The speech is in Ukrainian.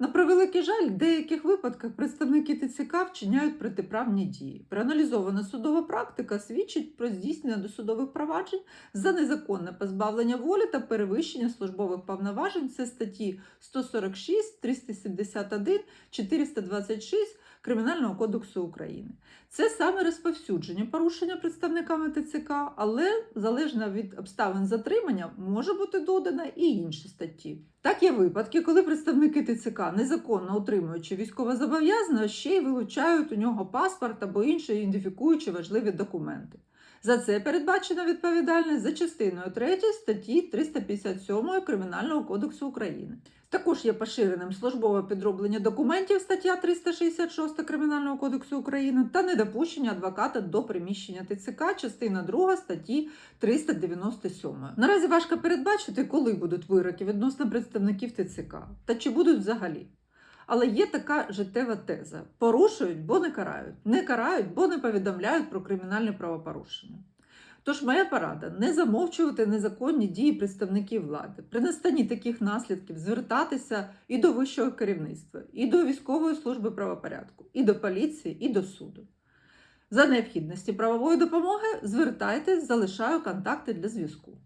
На превеликий жаль, в деяких випадках представники ТЦК вчиняють протиправні дії. Проаналізована судова практика свідчить про здійснення досудових проваджень за незаконне позбавлення волі та перевищення службових повноважень. Це статті 146, 371, 426 Кримінального кодексу України. Це саме розповсюдження порушення представниками ТЦК, але залежно від обставин затримання може бути додана і інші статті. Так є випадки, коли представники ТЦК, незаконно утримуючи військовозобов'язаного, ще й вилучають у нього паспорт або інші ідентифікуючі важливі документи. За це передбачена відповідальність за частиною 3 статті 357 Кримінального кодексу України. Також є поширеним службове підроблення документів стаття 366 Кримінального кодексу України та недопущення адвоката до приміщення ТЦК, частина 2 статті 397. Наразі важко передбачити, коли будуть вироки відносно представників ТЦК та чи будуть взагалі. Але є така життєва теза: порушують, бо не карають, не карають, бо не повідомляють про кримінальне правопорушення. Тож моя порада не замовчувати незаконні дії представників влади. При настанні таких наслідків звертатися і до вищого керівництва, і до військової служби правопорядку, і до поліції, і до суду. За необхідності правової допомоги звертайтесь, залишаю контакти для зв'язку.